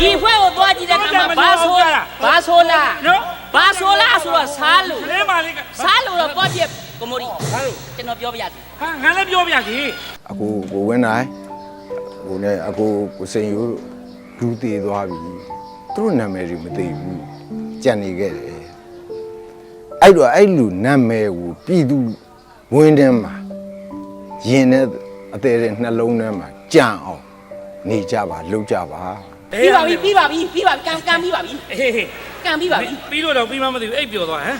ဒီဖွဲ့ကိုသွားကြည့်တဲ့အခါမှာဘာဆိုဘာဆိုလားနော်ဘာဆိုလားဆိုတော့စားလို့ကလေးမလေးကစားလို့တော့ပေါ့ပြက်ကိုမိုဒီဘာလို့ကျွန်တော်ပြောပြရစီဟာငါလည်းပြောပြစီအကိုကိုဝင်းနိုင်ကိုနဲ့အကိုကိုစိန်ရိုးတို့လူသေးသွားပြီသူတို့နာမည်တွေမသိဘူးကြံနေခဲ့တယ်အဲ့တော့အဲ့လူနာမည်ကိုပြည်သူဝင်းထဲမှာရင်နဲ့အသေးတဲ့နှလုံးထဲမှာကြံအောင်နေကြပါလှုပ်ကြပါ ပြီးပါပြီပြီးပါပြီပြီးပါပြီကံကံပြီးပါပြီဟေးဟေးကံပြီးပါပြီပြီးလို့တော့ပြီးမှမသိဘူးအဲ့ပြောသွားဟမ်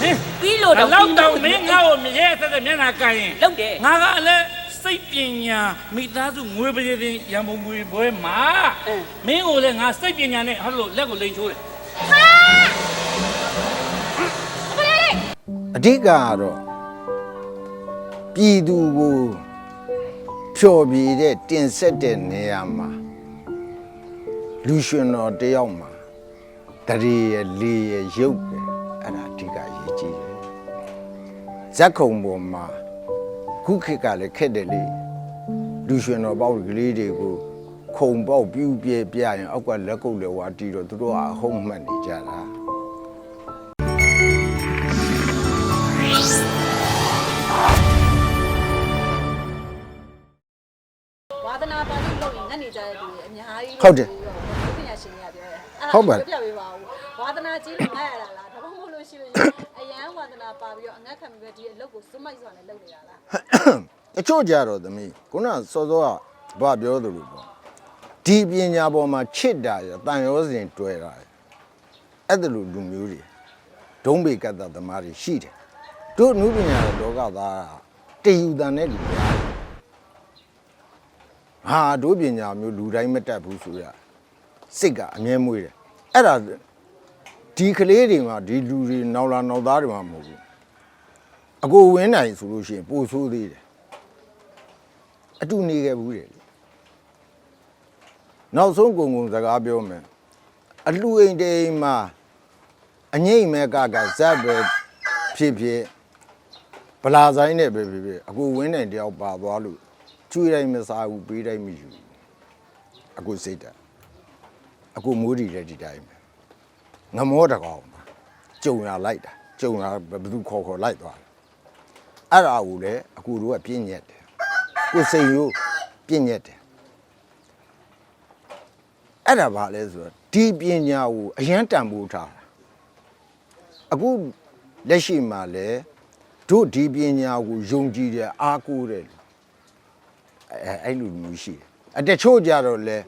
ဟင်ပြီးလို့တော့လောက်တော့မင်းငါ့ကိုမြဲဆက်တဲ့မျက်နှာကန်ရင်လုတ်တယ်ငါကလည်းစိတ်ပညာမိသားစုငွေပရေတင်ရံပုံငွေဘွဲမှာမင်းကိုလည်းငါစိတ်ပညာနဲ့ဟောလို့လက်ကိုလိန်ချိုးတယ်အဓိကကတော့ပြည်သူကိုဖြော်ပြတဲ့တင်ဆက်တဲ့နေရာမှာ လူရှင်တော်တယောက်မှာတရေရလေရရုပ်ပဲအဲ့ဒါအဓိကရေးကြည့်တယ်ဇက်ခုံပေါ်မှာခုခေတ်ကလည်းခက်တယ်လေလူရှင်တော်ပေါ့ကလေးတွေကိုခုံပေါက်ပြူပြဲပြရင်အောက်ကလက်ကုပ်လက်ဝါတီးတော့သူတို့ကအဟုံးမှတ်နေကြတာဝါသနာပါဠိလို့ရင်ငတ်နေကြတဲ့သူတွေအများကြီးဟုတ်တယ် ဟုတ်ပါတယ်ပြပေးပါဦးဝါသနာကြီးလို့ငတ်ရတာလားဒါမှမဟုတ်လို့ရှိလို့ရှိရင်အရန်ဝါသနာပါပြီးတော့အငတ်ခံပြီးတော့ဒီအလုပ်ကိုစွန့်မိုက်စွာနဲ့လုပ်နေတာလားတချို့ကြတော့သမီးခုနစောစောကဘာပြောသလိုပေါ့ဒီပညာပေါ်မှာချစ်တာရတန်ရောစဉ်တွေ့တာရအဲ့ဒါလိုလူမျိုးတွေဒုံးပေကတ္တသမားတွေရှိတယ်တို့အနုပညာရဲ့လောကသားကတည်ယူတန်တဲ့လူများတယ်ဟာတို့ပညာမျိုးလူတိုင်းမတတ်ဘူးဆိုရစိတ်ကအမြဲမွေးတယ် အဲ့ဒါဒီကလေးတွေမှာဒီလူတွေနောက်လာနောက်သားတွေမှာမဟုတ်ဘူးအကိုဝင်းနိုင်ဆိုလို့ရှိရင်ပိုဆိုးသေးတယ်အတူနေခဲ့ဘူးတယ်လေနောက်ဆုံးကုံကုံစကားပြောမယ်အလှအိမ်တိမ်မှာအငိမ့်မဲ့ကကဇက်ပဲဖြစ်ဖြစ်ဗလာဆိုင်နဲ့ပဲဖြစ်ဖြစ်အခုဝင်းနိုင်တယောက်ပါသွားလို့ကျွေးတိုင်းမစားဘူးပေးတိုင်းမယူဘူးအခုစိတ်တက်အခုမိုးဒီလည်းဒီတိုင်းပဲ ငမောတကောင်ပါကြုံရလိုက်တာကြုံရဘယ်သူခေါ်ခေါ်လိုက်သွားတယ်အဲ့ဒါကိုလည်းအခုတို့ကပြင်းညက်တယ်ကိုယ်စိန်ရိုးပြည့်ညက်တယ်အဲ့ဒါဘာလဲဆိုတော့ဒီပညာကိုအရန်တန်ဖိုးထားတာအခုလက်ရှိမှာလဲတို့ဒီပညာကိုယုံကြည်တယ်အားကိုးတယ်အဲအဲ့လိုမျိုးရှိတယ်အတချို့ကြတော့လဲ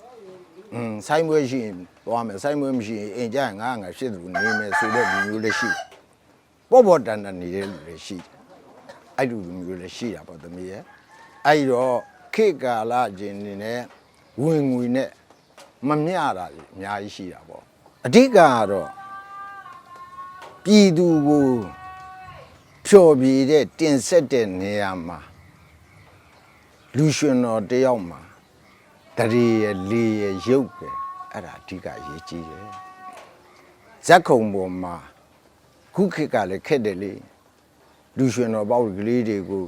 อืมဆိုင်ပွဲရှိရင်သွားမယ်ဆိုင်ပွဲမရှိရင်အိမ်ကြရင်ငါငါဖြစ်တယ်လို့နေမယ်ဆိုတဲ့လူမျိုးလည်းရှိတယ်ပေါ့ပေါ့တန်တန်နေတဲ့လူလည်းရှိတယ်အဲ့လိုလူမျိုးလည်းရှိတာပေါ့သမီးရဲ့အဲ့တော့ခေတ်ကာလချင်းနေနဲ့ဝင်ငွေနဲ့မမျှတာကြီးအများကြီးရှိတာပေါ့အဓိကကတော့ပြည်သူကိုဖြော်ပြတဲ့တင်ဆက်တဲ့နေရာမှာလူရှင်တော်တယောက်မှာ တရေရလေရရုပ်ပဲအဲ့ဒါအဓိကရေးကြည့်တယ်ဇက်ခုံပေါ်မှာခုခေတ်ကလည်းခက်တယ်လေလူရှင်တော်ပေါ့ကလေးတွေကို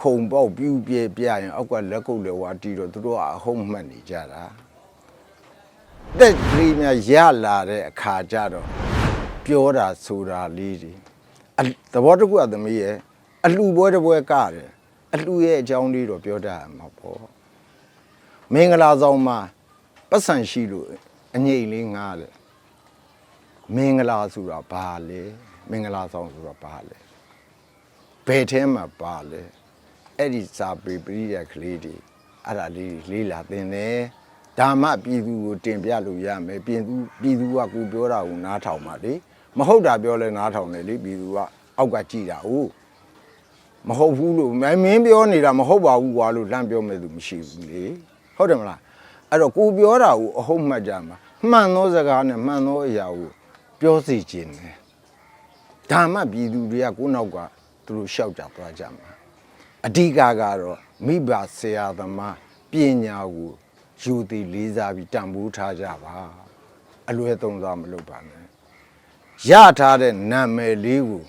ခုံပေါက်ပြူပြဲပြရင်အောက်ကလက်ကုပ်လက်ဝါတီးတော့သူတို့ကအဟုံးမှတ်နေကြတာတက်ကလေးများရလာတဲ့အခါကျတော့ပြောတာဆိုတာလေးတွေအသဘောတစ်ခုကသမီးရဲ့အလှပွဲတစ်ပွဲကတယ်အလှရဲ့အကြောင်းလေးတော့ပြောတတ်မှာပေါ့ မင်္ဂလာဆောင်မှာပတ်စံရှိလို့အငိမ့်လေးငားတယ်မင်္ဂလာဆိုတာဘာလဲမင်္ဂလာဆောင်ဆိုတာဘာလဲဘယ်ထဲမှာပါလဲအဲ့ဒီစာပေပရိယတ်ကလေးတွေအဲ့ဒါလေးတွေလေးလာသင်တယ်ဓမ္မပြည်သူကိုတင်ပြလို့ရမယ်ပြည်သူပြည်သူကကိုပြောတာကိုနားထောင်ပါလေမဟုတ်တာပြောလဲနားထောင်တယ်လေပြည်သူကအောက်ကကြည်တာဟုတ်မဟုတ်ဘူးလို့မမင်းပြောနေတာမဟုတ်ပါဘူးကွာလို့လမ်းပြောမဲ့သူမရှိဘူးလေ ဟုတ်တယ်မလားအဲ့တော့ကိုပြောတာကိုအဟုတ်မှတ်ကြမှာမှန်သောစကားနဲ့မှန်သောအရာကိုပြောစီခြင်းတယ်ဓမ္မပြည်သူတွေကကိုယ့်နောက်ကသူတို့ရှောက်ကြသွားကြမှာအဓိကကတော့မိဘဆရာသမားပညာကိုယူသည်လေးစားပြီးတန်ဖိုးထားကြပါအလွဲသုံးစားမလုပ်ပါနဲ့ရထားတဲ့နာမည်လေးကို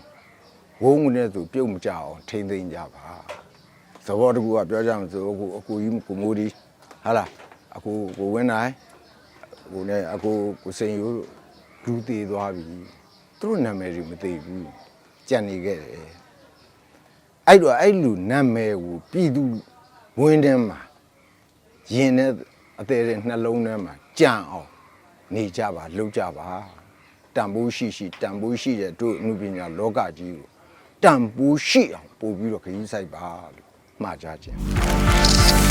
ဝုန်းနဲ့သူပြုတ်မကြအောင်ထိမ့်သိမ့်ကြပါသဘောတကူကပြောကြမှာဆိုအခုအကူကြီးကိုမိုးဒီ ဟာလားအခုကိုဝင်းနိုင်ဟိုနဲ့အကိုကိုစိန်ရိုးတို့လူသေးသွားပြီသူတို့နာမည်တွေမသိဘူးကြံနေခဲ့တယ်အဲ့တော့အဲ့လူနာမည်ကိုပြည်သူဝင်းထဲမှာရင်နဲ့အသေးတဲ့နှလုံးထဲမှာကြံအောင်နေကြပါလှုပ်ကြပါတန်ဖိုးရှိရှိတန်ဖိုးရှိတဲ့တို့အမှုပညာလောကကြီးကိုတန်ဖိုးရှိအောင်ပို့ပြီးတော့ခရီးဆိုင်ပါလို့မှာကြခြင်း